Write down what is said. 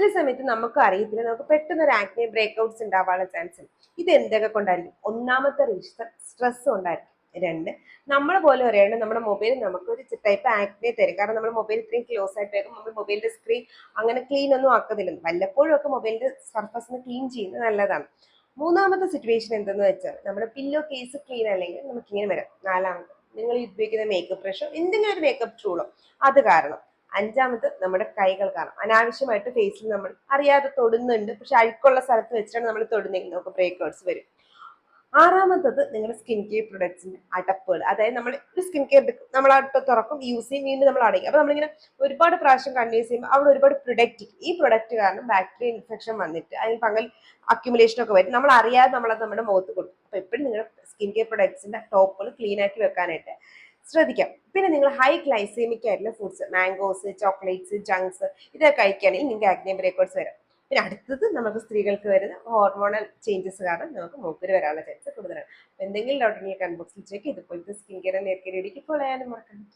ചില സമയത്ത് നമുക്ക് അറിയത്തില്ല. നമുക്ക് പെട്ടെന്ന് ഒരു ആക്നെ ബ്രേക്ക്ഔട്ട്സ് ഉണ്ടാവാനുള്ള ചാൻസ് ഉണ്ട്. ഇത് എന്തൊക്കെ കൊണ്ടായിരിക്കും? ഒന്നാമത്തെ റീസൺ സ്ട്രെസ് കൊണ്ടായിരിക്കും. രണ്ട് നമ്മൾ പോലെ ഒരാണ് നമ്മുടെ മൊബൈൽ നമുക്ക് ഒരു ടൈപ്പ് ആക്നെ തരും. കാരണം നമ്മുടെ മൊബൈൽ ഇത്രയും ക്ലോസ് ആയിട്ട് വെക്കും നമ്മൾ മൊബൈലിന്റെ സ്ക്രീൻ അങ്ങനെ ക്ലീൻ ഒന്നും ആക്കുന്നില്ല വല്ലപ്പോഴും ഒക്കെ മൊബൈലിന്റെ സർഫസ് ഒന്ന് ക്ലീൻ ചെയ്യുന്നത് നല്ലതാണ്. മൂന്നാമത്തെ സിറ്റുവേഷൻ എന്തെന്ന് വെച്ചാൽ നമ്മുടെ പില്ലോ കേസ് ക്ലീൻ അല്ലെങ്കിൽ നമുക്ക് ഇങ്ങനെ വരാം. നാലാമത് നിങ്ങൾ ഉപയോഗിക്കുന്ന മേക്കപ്പ് ബ്രഷോ എന്തെങ്കിലും ഒരു മേക്കപ്പ് ടൂളോ അത് കാരണം അഞ്ചാമത് നമ്മുടെ കൈകൾ കാരണം അനാവശ്യമായിട്ട് ഫേസിൽ നമ്മൾ അറിയാതെ തൊടുന്നുണ്ട്. പക്ഷെ അഴുക്കുള്ള സ്ഥലത്ത് വെച്ചിട്ടാണ് നമ്മൾ തൊടുന്നെങ്കിൽ നമുക്ക് ബ്രേക്ക്ഔട്ട്സ് വരും. ആറാമത്തത് നിങ്ങളുടെ സ്കിൻ കെയർ പ്രൊഡക്ട്സിന്റെ അടപ്പുകൾ. അതായത് നമ്മൾ ഒരു സ്കിൻ കെയർ നമ്മൾ അടുത്ത് തുറക്കും. യൂസ് ചെയ്യും. വീണ്ടും നമ്മൾ അടയ്ക്കും. അപ്പൊ നമ്മളിങ്ങനെ ഒരുപാട് പ്രാവശ്യം കണ്ടിന്യൂസ് ചെയ്യുമ്പോൾ അവിടെ ഒരുപാട് പ്രൊഡക്റ്റ് ഈ പ്രൊഡക്റ്റ് കാരണം ബാക്ടീരിയ ഇൻഫെക്ഷൻ വന്നിട്ട് അതിൽ ഫംഗൽ അക്യുമുലേഷൻ ഒക്കെ വരും. നമ്മൾ അറിയാതെ നമ്മളത് നമ്മുടെ മുഖത്ത് കൊടുക്കും. അപ്പൊ എപ്പോഴും നിങ്ങളുടെ സ്കിൻ കെയർ പ്രൊഡക്ട്സിന്റെ ടോപ്പുകൾ ക്ലീൻ ആക്കി വെക്കാനായിട്ട്. ശ്രദ്ധിക്കാം. പിന്നെ നിങ്ങൾ ഹൈ ഗ്ലൈസീമിക് ആയിട്ടുള്ള ഫുഡ്സ് മാംഗോസ് ചോക്ലേറ്റ്സ് ജങ്ക്സ് ഇതൊക്കെ കഴിക്കുകയാണെങ്കിൽ നിങ്ങൾക്ക് ആഗ്നേ ബ്രേക്കോട്സ് വരാം. പിന്നെ അടുത്തത് നമുക്ക് സ്ത്രീകൾക്ക് വരുന്ന ഹോർമോണൽ ചേഞ്ചസ് കാരണം നമുക്ക് മൂക്കിൽ വരാനുള്ള ചാൻസ് കൂടുതലാണ്. എന്തെങ്കിലും ഡൗട്ട് ഉണ്ടെങ്കിൽ കൺബോക്സിൽ ചെക്ക് ഇതുപോലത്തെ സ്കിൻ കെയർ നേർക്കരയിലേക്ക് ഫോളോ ചെയ്യാനും മറക്കണം